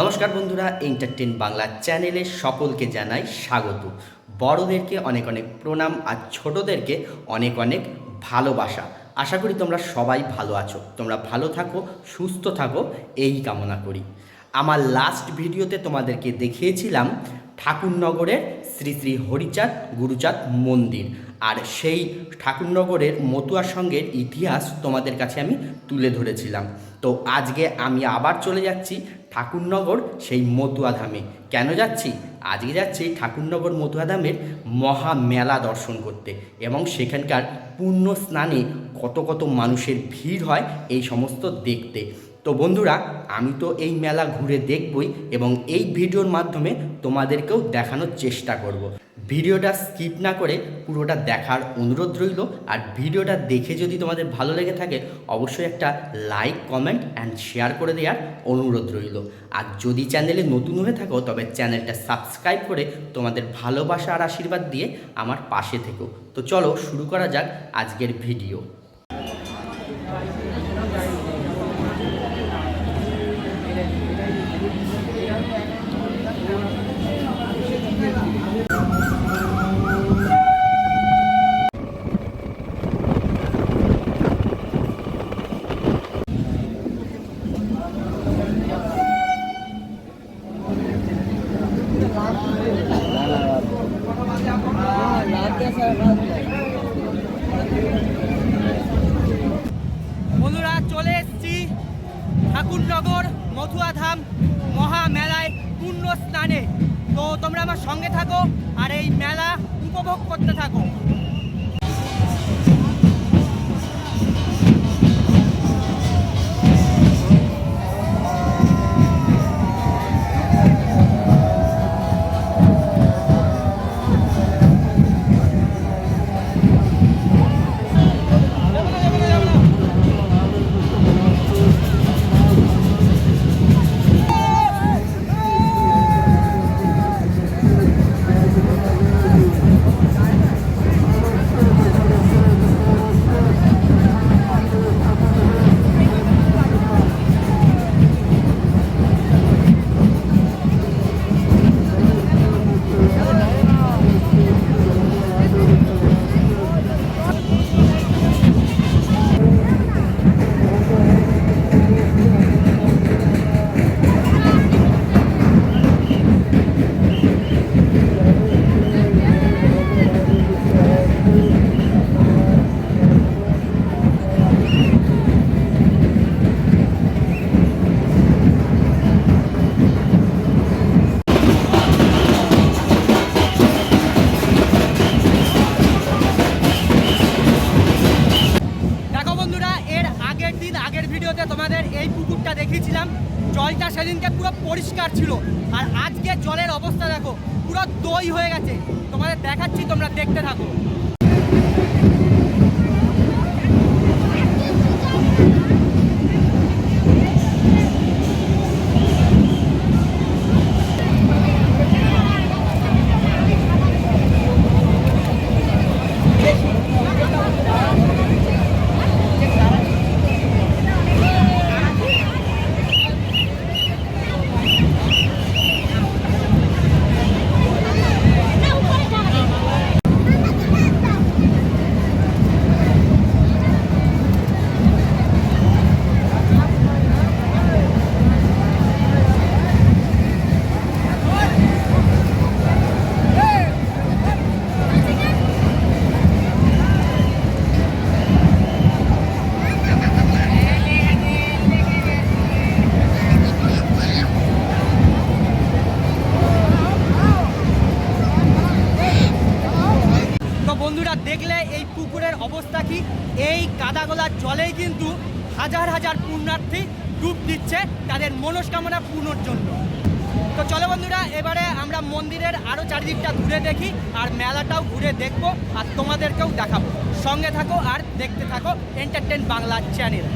নমস্কার বন্ধুরা এন্টারটেন বাংলা চ্যানেলে সকলকে জানাই স্বাগত। বড়দেরকে অনেক অনেক প্রণাম আর ছোটদেরকে অনেক অনেক ভালোবাসা। আশা করি তোমরা সবাই ভালো আছো। তোমরা ভালো থাকো, সুস্থ থাকো, এই কামনা করি। আমার লাস্ট ভিডিওতে তোমাদেরকে দেখিয়েছিলাম ঠাকুরনগরের শ্রী শ্রী হরিচাঁদ গুরুচাঁদ মন্দির। আর সেই ঠাকুরনগরের মতুয়া সঙ্গের ইতিহাস তোমাদের কাছে আমি তুলে ধরেছিলাম। তো আজকে আমি আবার চলে যাচ্ছি ঠাকুরনগর সেই মতুয়া ধামে। কেন যাচ্ছি? আজকে যাচ্ছি ঠাকুরনগর মতুয়া ধামের মহা মেলা দর্শন করতে এবং সেখানকার পুণ্য স্নানে কত কত মানুষের ভিড় হয় এই সমস্ত দেখতে। তো বন্ধুরা, আমি তো এই মেলা ঘুরে দেখবই এবং এই ভিডিওর মাধ্যমে তোমাদেরকেও দেখানোর চেষ্টা করব। ভিডিওটা স্কিপ না করে পুরোটা দেখার অনুরোধ রইল আর ভিডিওটা দেখে যদি তোমাদের ভালো লেগে থাকে, অবশ্যই একটা লাইক, কমেন্ট অ্যান্ড শেয়ার করে দেওয়ার অনুরোধ রইল। আর যদি চ্যানেলে নতুন হয়ে থাকো, তবে চ্যানেলটা সাবস্ক্রাইব করে তোমাদের ভালোবাসা আর আশীর্বাদ দিয়ে আমার পাশে থেকো। তো চলো শুরু করা যাক আজকের ভিডিও। আমার সঙ্গে থাকো আর এই মেলা উপভোগ করতে থাকো। কাদাগোলার জলেই কিন্তু হাজার হাজার পুণ্যার্থী ডুব দিচ্ছে তাদের মনস্কামনা পূর্ণর জন্য। তো চলো বন্ধুরা, এবারে আমরা মন্দিরের আরও চারিদিকটা ঘুরে দেখি আর মেলাটাও ঘুরে দেখব আর তোমাদেরকেও দেখাবো। সঙ্গে থাকো আর দেখতে থাকো এন্টারটেন বাংলা চ্যানেল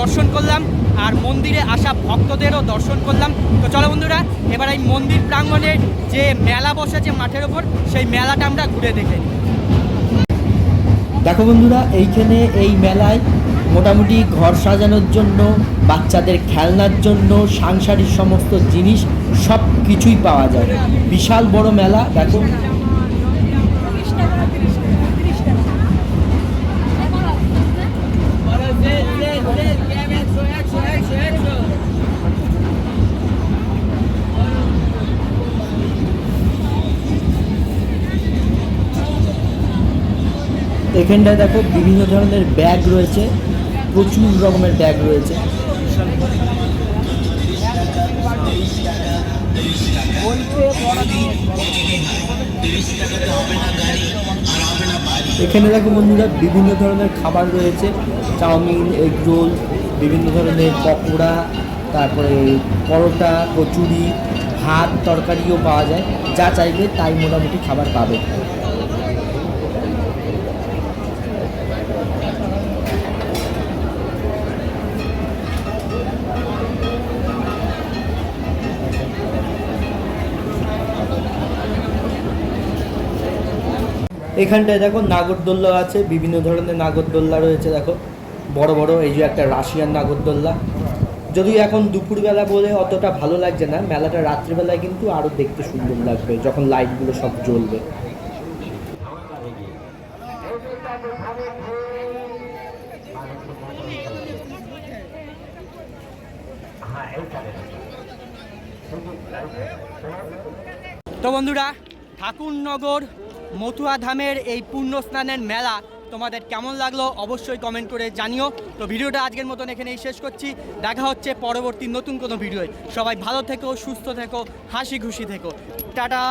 দর্শন করলাম, আর মন্দিরে আসা ভক্তদেরও দর্শন করলাম। তো চলো বন্ধুরা, এবার এই মন্দির প্রাঙ্গণে যে মেলা বসেছে মাঠের ওপর, সেই মেলাটা আমরা ঘুরে দেখে দেখো বন্ধুরা, এইখানে এই মেলায় মোটামুটি ঘর সাজানোর জন্য, বাচ্চাদের খেলনার জন্য, সাংসারিক সমস্ত জিনিস সব কিছুই পাওয়া যায়। বিশাল বড় মেলা, দেখো। এখানটায় দেখো, বিভিন্ন ধরনের ব্যাগ রয়েছে, প্রচুর রকমের ব্যাগ রয়েছে। এখানে দেখো বন্ধুরা, বিভিন্ন ধরনের খাবার রয়েছে, চাউমিন এগ রোল বিভিন্ন ধরনের পকোড়া, তারপরে পরোটা, কচুরি, ভাত, তরকারিও পাওয়া যায়। যা চাইবে তাই মোটামুটি খাবার পাবে। এখানটায় দেখো নাগরদোল্লা আছে, বিভিন্ন ধরনের নাগরদোল্লা রয়েছে, দেখো। বড় বড়, এই যে একটা রাশিয়ান নাগরদোল্লা। যদিও এখন দুপুরবেলা বলে অতটা ভালো লাগছে না, মেলাটা রাত্রিবেলায় কিন্তু আরও দেখতে সুন্দর লাগবে, যখন লাইটগুলো সব জ্বলবে। তো বন্ধুরা, ঠাকুরনগর মথুয়া ধামের এই পূর্ণ স্নানের মেলা তোমাদের কেমন লাগল অবশ্যই কমেন্ট করে জানিও। তো ভিডিওটা আজকের মতন এখানেই শেষ করছি। দেখা হচ্ছে পরবর্তী নতুন কোনো ভিডিওয়। সবাই ভালো থেকো, সুস্থ থেকো, হাসি খুশি থেকো। টাটা!